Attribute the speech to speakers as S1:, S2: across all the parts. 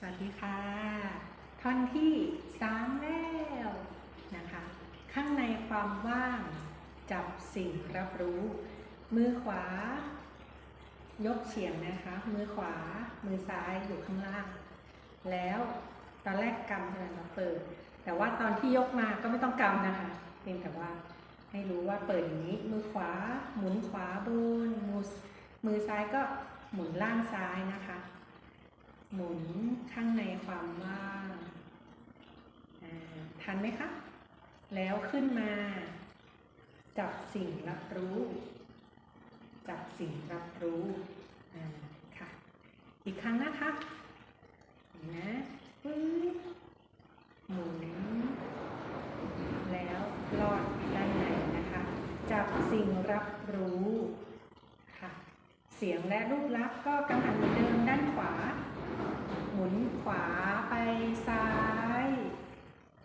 S1: สวัสดีค่ะ ท่อนที่สามแล้วนะคะ ข้างในความว่างจับสิ่งรับรู้ มือขวา ยกเฉียงนะคะ มือขวา มือซ้ายอยู่ข้างล่าง แล้วตอนแรกกำเท่านั้นเราเปิด แต่ว่าตอนที่ยกมาก็ไม่ต้องกำนะคะเพียงแต่ว่าให้รู้ว่าเปิดอย่างนี้ มือขวาหมุนขวาบนมือมือซ้ายก็หมุนล่างซ้ายนะคะ หมุนข้างในความว่างทันไหมคะ แล้วขึ้นมา จับสิ่งรับรู้ จับสิ่งรับรู้ค่ะ อีกครั้งนะคะนี่นะปึ๊บหมุน แล้วลอดด้านในนะคะ จับสิ่งรับรู้ค่ะ เสียงและรูปลักษณ์ก็กำหันเหมือนเดิมด้านขวา หมุนขวาไปซ้าย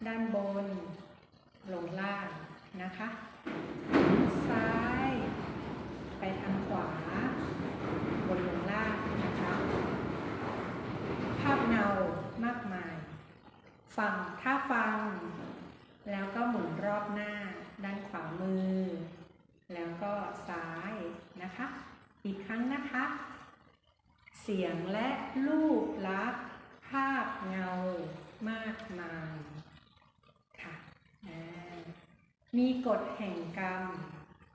S1: ด้านบน ลงล่างนะคะ ซ้าย ไปทางขวา บนลงล่างนะคะ ภาพเงามากมาย ฟังถ้าฟัง แล้วก็หมุนรอบหน้า ด้านขวามือ แล้วก็ซ้ายนะคะ อีกครั้งนะคะ เสียงและรูปลักษณ์ภาพเงามากมายค่ะมีกฎแห่งกรรม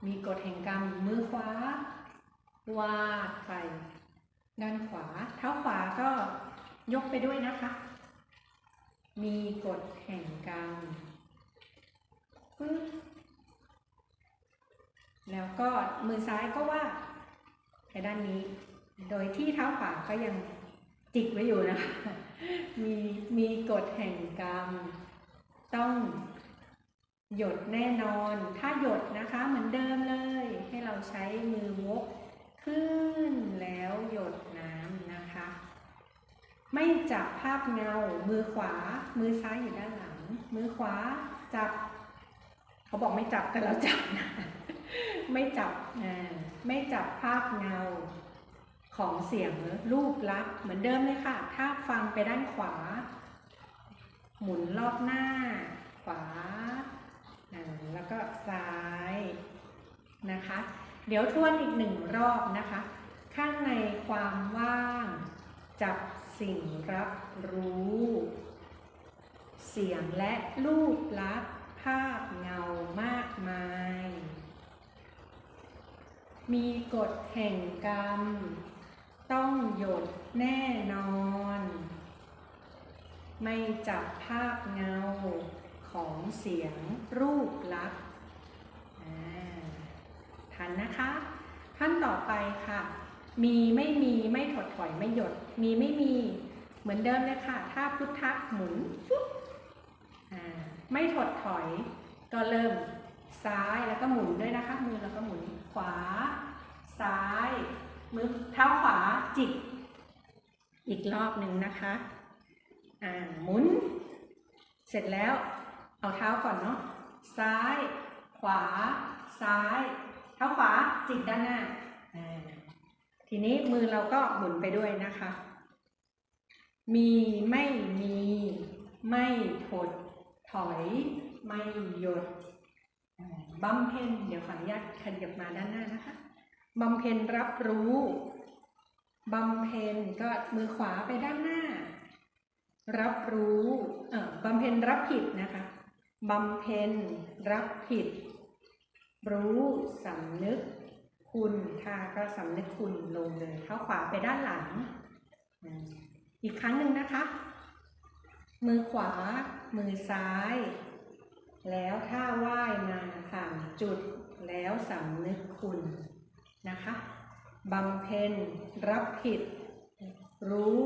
S1: มีกฎแห่งกรรมมือขวาวาดไปด้านขวา เท้าขวาก็ยกไปด้วยนะคะ มีกฎแห่งกรรมปึ๊บแล้วก็มือซ้ายก็วาดไปด้านนี้ โดยที่เท้าขวาก็ยังจิกไว้อยู่นะคะมีมีกฎแห่งกรรม ต้องหยดแน่นอน ถ้าหยดนะคะเหมือนเดิมเลย ให้เราใช้มือวกขึ้นแล้วหยดน้ำนะคะ ไม่จับภาพเงา มือขวา มือซ้ายอยู่ด้านหลัง มือขวาจับ เขาบอกไม่จับแต่เราจับนะ ไม่จับ ไม่จับภาพเงา ของเสียงรูปลักษ์เหมือนเดิมเลยค่ะ ถ้าฟังไปด้านขวา หมุนรอบหน้า ขวา แล้วก็ซ้ายนะคะ เดี๋ยวทวนอีกหนึ่งรอบนะคะ ข้างในความว่าง จับสิ่งรับรู้ เสียงและรูปลักษ์ภาพเงามากมาย มีกฎแห่งกรรม ต้องหยดแน่นอน ไม่จับภาพเงาของเสียงรูปลักษณ์ทันนะคะ ขั้นต่อไปค่ะ มีไม่มีไม่ถดถอยไม่หยด มีไม่มีเหมือนเดิมเลยค่ะ ถ้าพุทธะหมุนฟุ๊บไม่ถดถอยก็เริ่มซ้ายแล้วก็หมุนด้วยนะคะ มือแล้วก็หมุนขวา ซ้าย มือเท้าขวาจิก อีกรอบหนึ่งนะคะ อ่าหมุน เสร็จแล้ว เอาเท้าก่อนเนาะ ซ้าย ขวา ซ้าย เท้าขวาจิกด้านหน้า ทีนี้มือเราก็หมุนไปด้วยนะคะ มีไม่มี ไม่ถด ถอย ไม่หยดอ่าบัมเพนเดี๋ยวขออนุญาตขยับมาด้านหน้านะคะ บำเพ็ญรับรู้บำเพ็ญก็มือขวาไปด้านหน้า รับรู้บำเพ็ญรับผิดนะคะบำเพ็ญรับผิด รู้สำนึกคุณทาก็สำนึกคุณลงเลยเท้าขวาไปด้านหลัง อีกครั้งหนึ่งนะคะ มือขวา มือซ้าย แล้วถ้าว่ายมาสามจุดแล้วสำนึกคุณ นะคะบำเพ็ญรับผิด รู้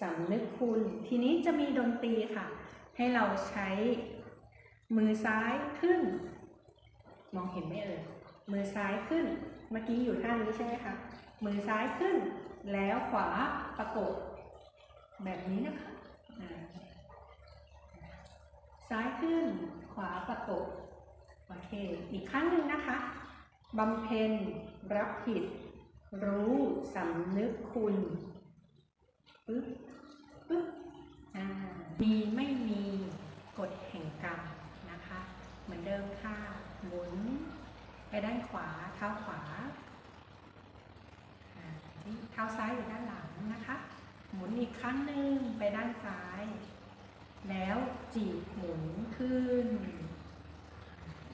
S1: สำนึกคุณ ทีนี้จะมีดนตรีค่ะ ให้เราใช้มือซ้ายขึ้น มองเห็นไหมเอ่ยมือซ้ายขึ้น เมื่อกี้อยู่ท่านี้ใช่ไหมคะมือซ้ายขึ้น แล้วขวาประกบแบบนี้นะคะซ้ายขึ้นขวาประกบโอเค อีกครั้งหนึ่งนะคะ บำเพ็ญ รับผิด รู้สำนึกคุณปึ๊บปึ๊บมีไม่มีกฎแห่งกรรมนะคะ เหมือนเดิมค่ะหมุน ไปด้านขวาเท้าขวาอ่าที่เท้าซ้ายอยู่ด้านหลังนะคะ หมุนอีกครั้งหนึ่งไปด้านซ้าย แล้วจีบหมุนขึ้น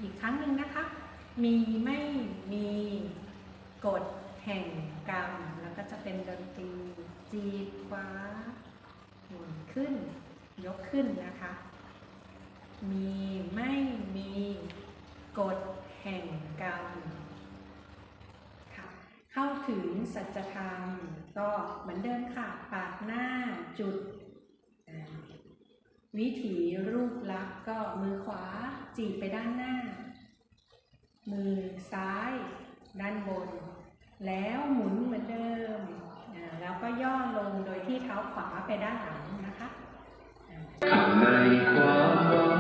S1: อีกครั้งหนึ่งนะคะ มีไม่มีกฎแห่งกรรม แล้วก็จะเป็นดนตรีจีบขวาหมุนขึ้น ยกขึ้นนะคะ มีไม่มีกฎแห่งกรรมค่ะเข้าถึงสัจธรรมก็เหมือนเดิมค่ะ ปากหน้าจุด วิถีรูปลักษณ์ก็มือขวาจีบไปด้านหน้า มือซ้าย ด้านบน แล้วหมุนเหมือนเดิม แล้วก็ย่อลงโดยที่เท้าขวาไปด้านหลังนะคะ
S2: ในความ